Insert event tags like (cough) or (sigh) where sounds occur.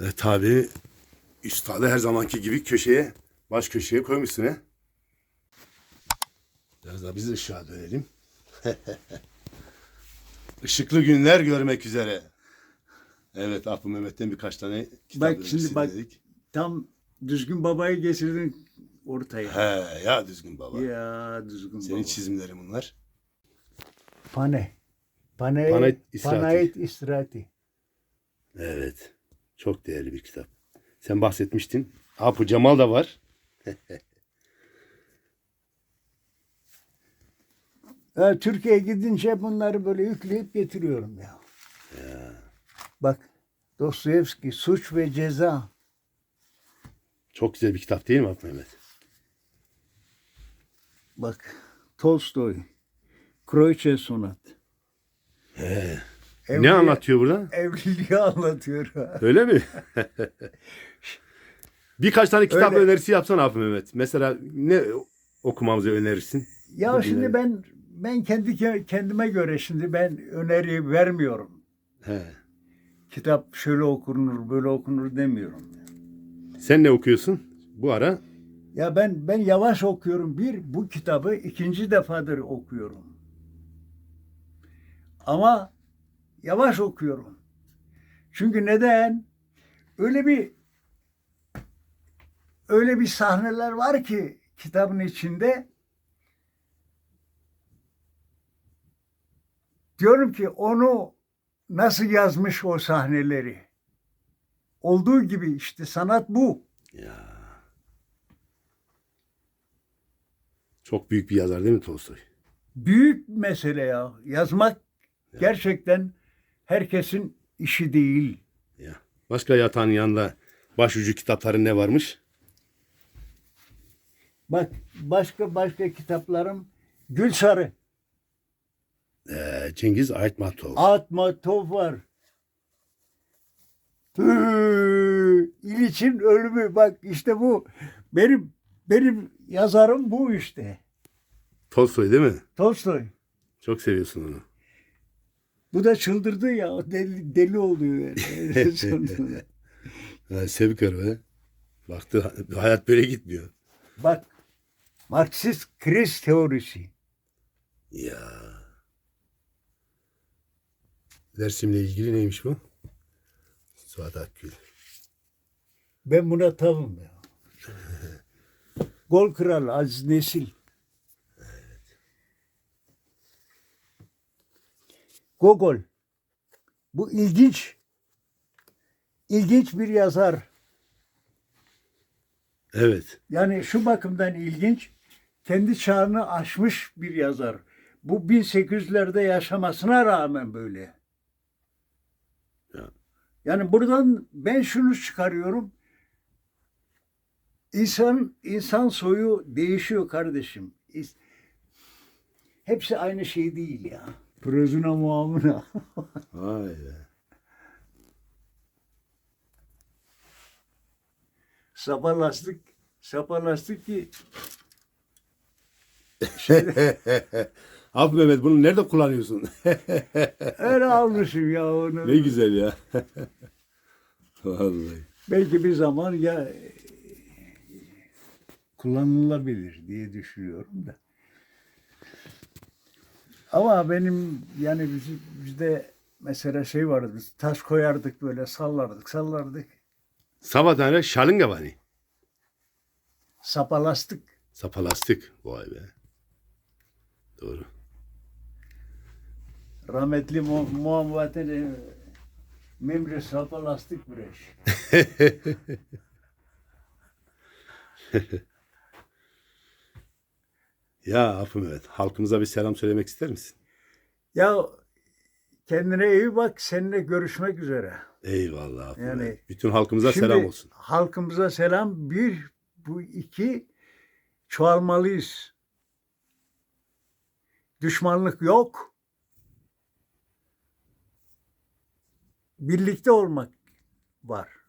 Ve tabi üstadı her zamanki gibi köşeye, baş köşeye koymuşsun he. Biraz da biz ışığa dönelim. (laughs) Işıklı günler görmek üzere. Evet Apu Mehmet'ten birkaç tane kitap Bak şimdi önerisi bak dinledik. tam düzgün babayı getirdin ortaya. He ya düzgün baba. Ya düzgün Senin baba. çizimlerin bunlar. Pane. Pane, Panayit İsrati. Panayit İsrati. Evet. Çok değerli bir kitap. Sen bahsetmiştin. Apu Cemal da var. (laughs) Ya, Türkiye'ye gidince bunları böyle yükleyip getiriyorum ya. Bak Dostoyevski Suç ve Ceza. Çok güzel bir kitap değil mi Apu Mehmet? Bak Tolstoy. Kroyçe Sonat. Ne Evliya- anlatıyor burada? Evliliği anlatıyor. Öyle mi? (laughs) Birkaç tane kitap Öyle. önerisi yapsana Apu Mehmet. Mesela ne okumamızı önerirsin? ya Bu şimdi ben ben kendi kendime göre şimdi ben öneri vermiyorum. He. Kitap şöyle okunur, böyle okunur demiyorum. Sen ne okuyorsun bu ara? Ya ben ben yavaş okuyorum. Bir bu kitabı ikinci defadır okuyorum. Ama yavaş okuyorum. Çünkü neden? Öyle bir öyle bir sahneler var ki kitabın içinde diyorum ki onu nasıl yazmış o sahneleri? Olduğu gibi işte sanat bu. Ya. Çok büyük bir yazar değil mi Tolstoy? büyük mesele ya. Yazmak gerçekten herkesin işi değil. Ya. Başka yatağın yanında başucu kitapların ne varmış? Bak başka başka kitaplarım Gülsarı, Ee, Cengiz Aytmatov. Atmatov var. Hı, İliç'in ölümü bak işte bu benim benim yazarım bu işte. Tolstoy değil mi? Tolstoy. Çok seviyorsun onu. Bu da çıldırdı ya deli, deli oluyor yani. (laughs) Sevkar be. Baktı hayat böyle gitmiyor. bak Marksist kriz teorisi. Ya. Dersimle ilgili neymiş bu? Suat Akgül. Ben buna tavım ya. (laughs) Gol Kral Aziz Nesil. Gogol. Bu ilginç. İlginç bir yazar. Evet. Yani şu bakımdan ilginç. Kendi çağını aşmış bir yazar. Bu 1800'lerde yaşamasına rağmen böyle. Ya. Yani buradan ben şunu çıkarıyorum. İnsan insan soyu değişiyor kardeşim. Hepsi aynı şey değil ya. Prozuna muamına. (laughs) Vay be. Sapalastık. Sapalastık ki (laughs) Abi Mehmet bunu nerede kullanıyorsun? (laughs) öyle almışım ya onu. ne güzel ya. Vallahi. Belki bir zaman ya e, kullanılabilir diye düşünüyorum da. Ama benim yani biz, bizde mesela şey vardı biz taş koyardık böyle sallardık sallardık Sabahtan şalingavani. sapalastık. Sapalastık. Vay be. Doğru. Rahmetli Mu Muhammed'in e, memre sapalastık breş. (laughs) Ya Afu Mehmet halkımıza bir selam söylemek ister misin? Ya kendine iyi bak seninle görüşmek üzere. Eyvallah Afu Yani Mehmet. Bütün halkımıza Şimdi selam olsun. Halkımıza selam. Bir, bu iki çoğalmalıyız. Düşmanlık yok. Birlikte olmak var.